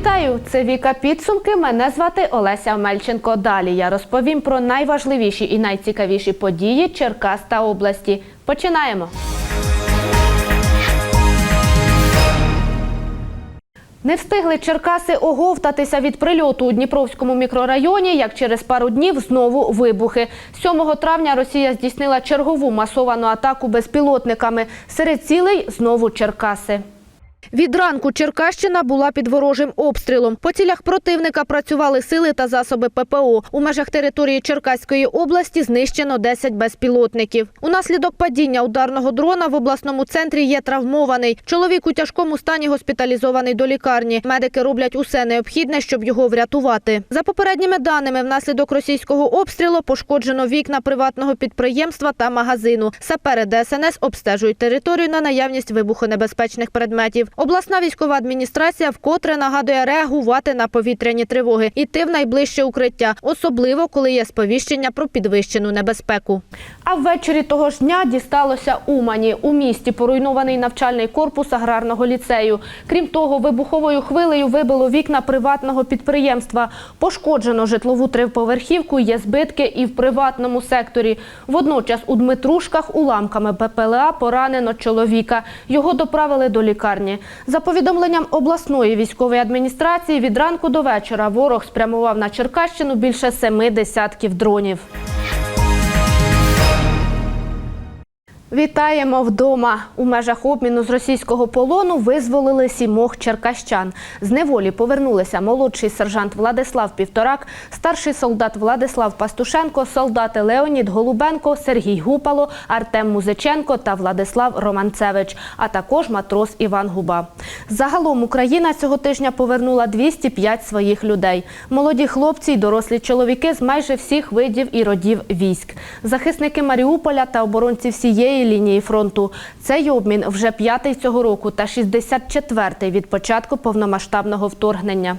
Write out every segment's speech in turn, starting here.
Вітаю! Це Віка Підсумки. Мене звати Олеся Мельченко. Далі я розповім про найважливіші і найцікавіші події Черкас та області. Починаємо. Не встигли Черкаси оговтатися від прильоту у Дніпровському мікрорайоні, як через пару днів знову вибухи. 7 травня Росія здійснила чергову масовану атаку безпілотниками. Серед цілей знову Черкаси. Від ранку Черкащина була під ворожим обстрілом. По цілях противника працювали сили та засоби ППО. У межах території Черкаської області знищено 10 безпілотників. Унаслідок падіння ударного дрона в обласному центрі є травмований. Чоловік у тяжкому стані госпіталізований до лікарні. Медики роблять усе необхідне, щоб його врятувати. За попередніми даними, внаслідок російського обстрілу пошкоджено вікна приватного підприємства та магазину. Сапери ДСНС обстежують територію на наявність вибухонебезпечних предметів. Обласна військова адміністрація вкотре нагадує реагувати на повітряні тривоги, іти в найближче укриття, особливо коли є сповіщення про підвищену небезпеку. А ввечері того ж дня дісталося Умані. У місті поруйнований навчальний корпус аграрного ліцею. Крім того, вибуховою хвилею вибило вікна приватного підприємства. Пошкоджено житлову триповерхівку, є збитки і в приватному секторі. Водночас у Дмитрушках уламками БПЛА поранено чоловіка. Його доправили до лікарні. За повідомленням обласної військової адміністрації, від ранку до вечора ворог спрямував на Черкащину більше семи десятків дронів. Вітаємо вдома. У межах обміну з російського полону визволили сімох черкащан. З неволі повернулися молодший сержант Владислав Півторак, старший солдат Владислав Пастушенко, солдати Леонід Голубенко, Сергій Гупало, Артем Музиченко та Владислав Романцевич, а також матрос Іван Губа. Загалом Україна цього тижня повернула 205 своїх людей. Молоді хлопці й дорослі чоловіки з майже всіх видів і родів військ. Захисники Маріуполя та оборонці всієї лінії фронту. Цей обмін вже п'ятий цього року та 64-й від початку повномасштабного вторгнення.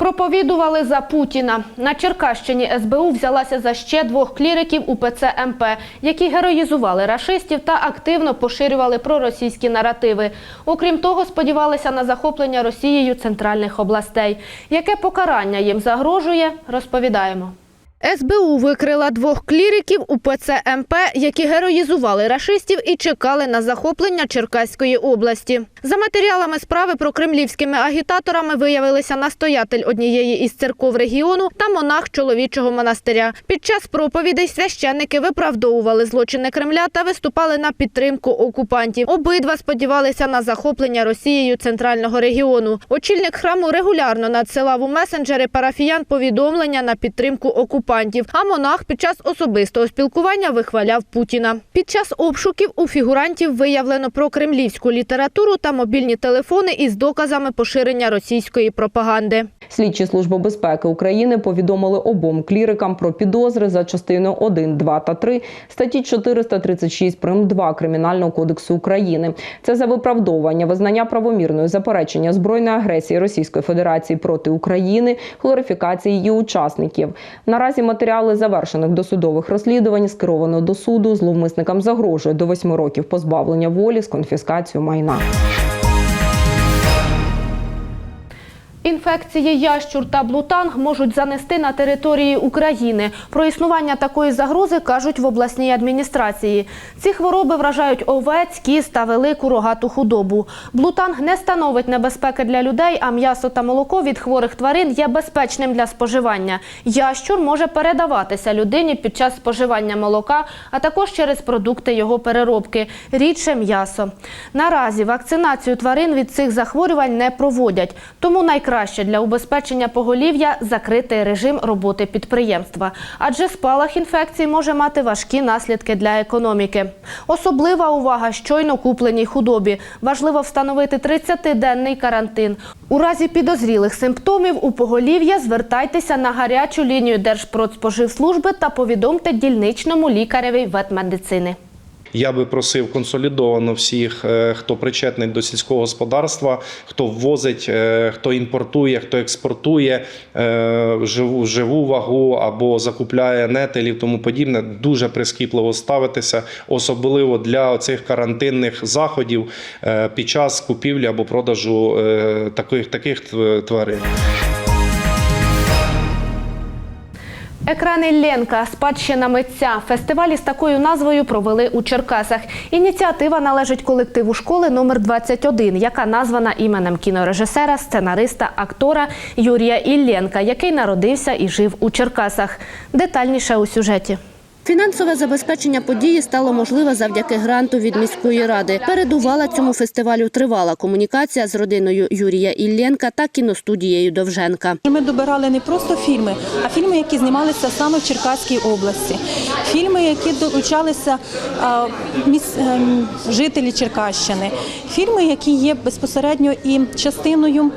Проповідували за Путіна. На Черкащині СБУ взялася за ще двох кліриків УПЦ МП, які героїзували рашистів та активно поширювали проросійські наративи. Окрім того, сподівалися на захоплення Росією центральних областей. Яке покарання їм загрожує, розповідаємо. СБУ викрила двох кліриків УПЦ МП, які героїзували рашистів і чекали на захоплення Черкаської області. За матеріалами справи про кремлівськими агітаторами виявилися настоятель однієї із церков регіону та монах чоловічого монастиря. Під час проповідей священники виправдовували злочини Кремля та виступали на підтримку окупантів. Обидва сподівалися на захоплення Росією центрального регіону. Очільник храму регулярно надсилав у месенджери парафіян повідомлення на підтримку окупантів. А монах під час особистого спілкування вихваляв Путіна. Під час обшуків у фігурантів виявлено про кремлівську літературу та мобільні телефони із доказами поширення російської пропаганди. Слідчі служби безпеки України повідомили обом клірикам про підозри за частиною 1, 2 та 3 статті 436 прим. 2 Кримінального кодексу України. Це за виправдовування, визнання правомірної заперечення збройної агресії Російської Федерації проти України, глорифікації її учасників. Наразі матеріали завершених досудових розслідувань скеровано до суду. Зловмисникам загрожує до 8 років позбавлення волі з конфіскацією майна. Інфекції ящур та блутанг можуть занести на території України. Про існування такої загрози кажуть в обласній адміністрації. Ці хвороби вражають овець, кіз та велику рогату худобу. Блутанг не становить небезпеки для людей, а м'ясо та молоко від хворих тварин є безпечним для споживання. Ящур може передаватися людині під час споживання молока, а також через продукти його переробки, рідше м'ясо. Наразі вакцинацію тварин від цих захворювань не проводять, тому найкраще для убезпечення поголів'я закритий режим роботи підприємства, адже спалах інфекції може мати важкі наслідки для економіки. Особлива увага щойно купленій худобі. Важливо встановити 30-денний карантин. У разі підозрілих симптомів у поголів'я звертайтеся на гарячу лінію Держпродспоживслужби та повідомте дільничному лікареві ветмедицини. Я би просив консолідовано всіх, е, хто причетний до сільського господарства, хто ввозить, е, хто імпортує, хто експортує е, живу, живу вагу або закупляє нетелів, тому подібне, дуже прискіпливо ставитися, особливо для цих карантинних заходів під час купівлі або продажу таких, таких тварин. Екрани Ленка, спадщина митця. Фестивалі з такою назвою провели у Черкасах. Ініціатива належить колективу школи номер 21, яка названа іменем кінорежисера, сценариста, актора Юрія Ілленка, який народився і жив у Черкасах. Детальніше у сюжеті. Фінансове забезпечення події стало можливе завдяки гранту від міської ради. Передувала цьому фестивалю тривала комунікація з родиною Юрія Ілленка та кіностудією Довженка. Ми добирали не просто фільми, а фільми, які знімалися саме в Черкаській області. Фільми, які долучалися ем, жителі Черкащини. Фільми, які є безпосередньо і частиною.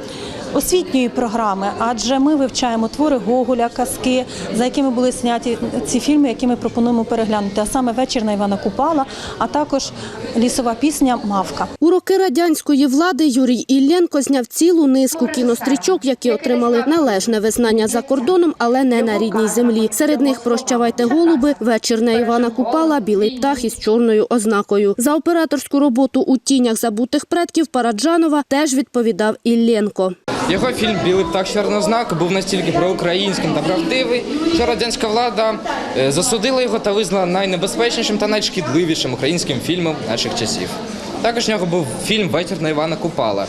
Освітньої програми, адже ми вивчаємо твори Гоголя, казки, за якими були зняті ці фільми, які ми пропонуємо переглянути. А саме вечір на Івана Купала, а також лісова пісня Мавка. У роки радянської влади Юрій Ілленко зняв цілу низку кінострічок, які отримали належне визнання за кордоном, але не на рідній землі. Серед них «Прощавайте голуби», «Вечір на Івана Купала», «Білий птах» із чорною ознакою. За операторську роботу у тінях забутих предків Параджанова теж відповідав Ілленко. Його фільм Білий птах чорнознак був настільки проукраїнським та правдивий, що радянська влада е, засудила його та визнала найнебезпечнішим та найшкідливішим українським фільмом наших часів. Також в нього був фільм Вечір на Івана Купала,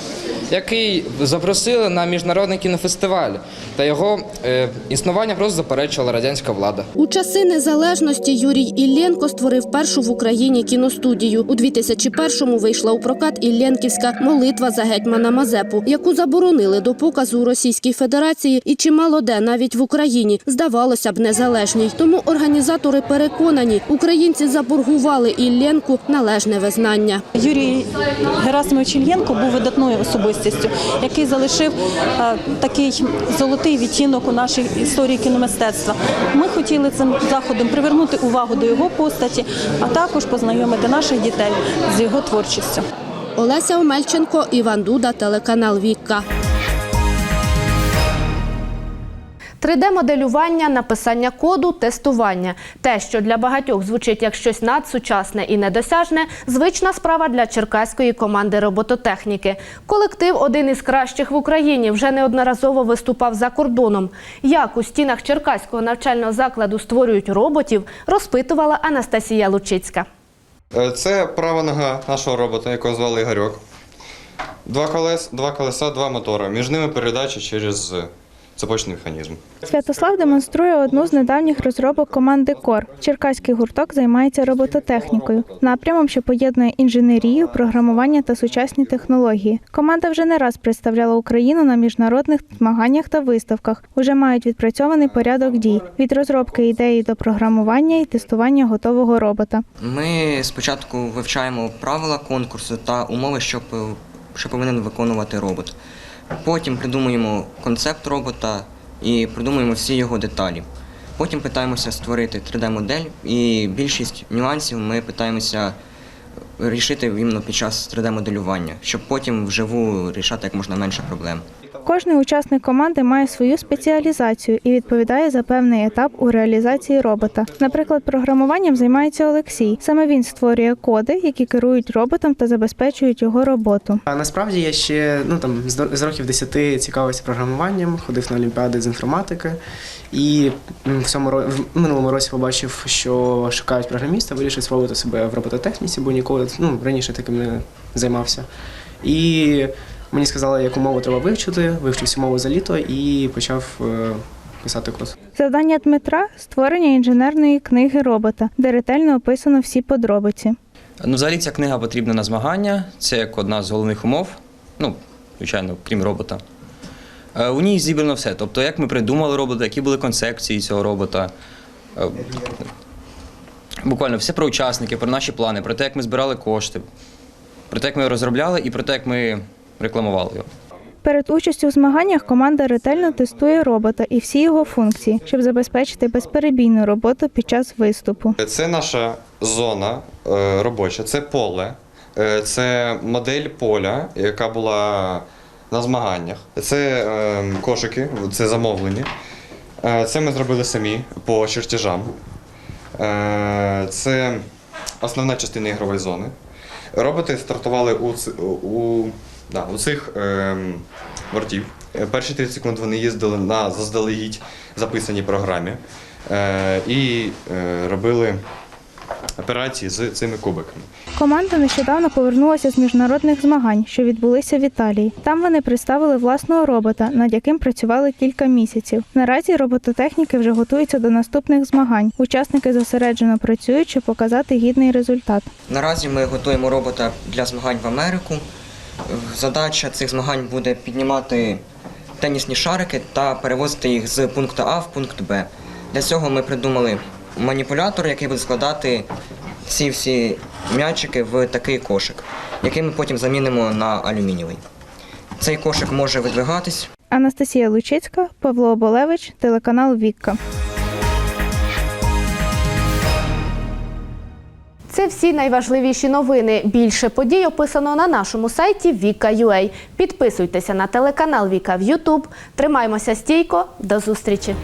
який запросили на міжнародний кінофестиваль, та його е, існування просто заперечувала радянська влада. У часи незалежності Юрій Ілленко створив першу в Україні кіностудію. У 2001-му вийшла у прокат Ілленківська молитва за гетьмана Мазепу, яку заборонили до показу у Російській Федерації і чимало де навіть в Україні здавалося б незалежній. Тому організатори переконані, українці заборгували Ілленку належне визнання. Юрій Герасимович Ільєнко був видатною особистістю, який залишив е, такий золотий відтінок у нашій історії кіномистецтва. Ми хотіли цим заходом привернути увагу до його постаті, а також познайомити наших дітей з його творчістю. Олеся Омельченко, Іван Дуда, телеканал Вікка. 3D-моделювання, написання коду, тестування. Те, що для багатьох звучить як щось надсучасне і недосяжне, звична справа для черкаської команди робототехніки. Колектив один із кращих в Україні, вже неодноразово виступав за кордоном. Як у стінах черкаського навчального закладу створюють роботів, розпитувала Анастасія Лучицька. Е, Це права нога нашого робота, якого звали Ігорьок. Два, колес, два колеса, два мотори. Між ними передача через цепочний механізм. Святослав демонструє одну з недавніх розробок команди КОР. Черкаський гурток займається робототехнікою, напрямом, що поєднує інженерію, програмування та сучасні технології. Команда вже не раз представляла Україну на міжнародних змаганнях та виставках. Уже мають відпрацьований порядок дій від розробки ідеї до програмування і тестування готового робота. Ми спочатку вивчаємо правила конкурсу та умови, що, що повинен виконувати робот. Потім придумуємо концепт робота і придумуємо всі його деталі. Потім питаємося створити 3D-модель, і більшість нюансів ми питаємося рішити іменно під час 3D-моделювання, щоб потім вживу рішати як можна менше проблем. Кожний учасник команди має свою спеціалізацію і відповідає за певний етап у реалізації робота. Наприклад, програмуванням займається Олексій. Саме він створює коди, які керують роботом та забезпечують його роботу. А насправді я ще ну там з років 10 цікавився програмуванням, ходив на олімпіади з інформатики. І в цьому в минулому році побачив, що шукають програміста, вирішив спробувати себе в робототехніці, бо ніколи ну, раніше таким не займався. І мені сказали, яку мову треба вивчити, вивчив всю мову за літо і почав е, писати код. Завдання Дмитра створення інженерної книги робота, де ретельно описано всі подробиці. Ну, взагалі ця книга потрібна на змагання. Це як одна з головних умов. Ну, звичайно, крім робота. Е, У ній зібрано все. Тобто, як ми придумали робота, які були концепції цього робота. Е, Буквально все про учасників, про наші плани, про те, як ми збирали кошти, про те, як ми розробляли і про те, як ми рекламували його. Перед участю у змаганнях команда ретельно тестує робота і всі його функції, щоб забезпечити безперебійну роботу під час виступу. Це наша зона е, робоча, це поле, е, це модель поля, яка була на змаганнях. Це е, кошики, це замовлені. Е, Це ми зробили самі по чертежам. Це основна частина ігрової зони. Роботи стартували у, у, да, у цих е, бортів. Е, Перші 30 секунд вони їздили на заздалегідь записаній програмі е, і е, робили операції з цими кубиками. Команда нещодавно повернулася з міжнародних змагань, що відбулися в Італії. Там вони представили власного робота, над яким працювали кілька місяців. Наразі робототехніки вже готуються до наступних змагань. Учасники зосереджено працюють, щоб показати гідний результат. Наразі ми готуємо робота для змагань в Америку. Задача цих змагань буде піднімати тенісні шарики та перевозити їх з пункту А в пункт Б. Для цього ми придумали маніпулятор, який буде складати ці всі м'ячики в такий кошик, який ми потім замінимо на алюмінієвий. Цей кошик може видвигатись, Анастасія Лучицька, Павло Оболевич, телеканал Вікка. Це всі найважливіші новини. Більше подій описано на нашому сайті Віка.ua. Підписуйтеся на телеканал Віка в Ютуб. Тримаємося стійко. До зустрічі!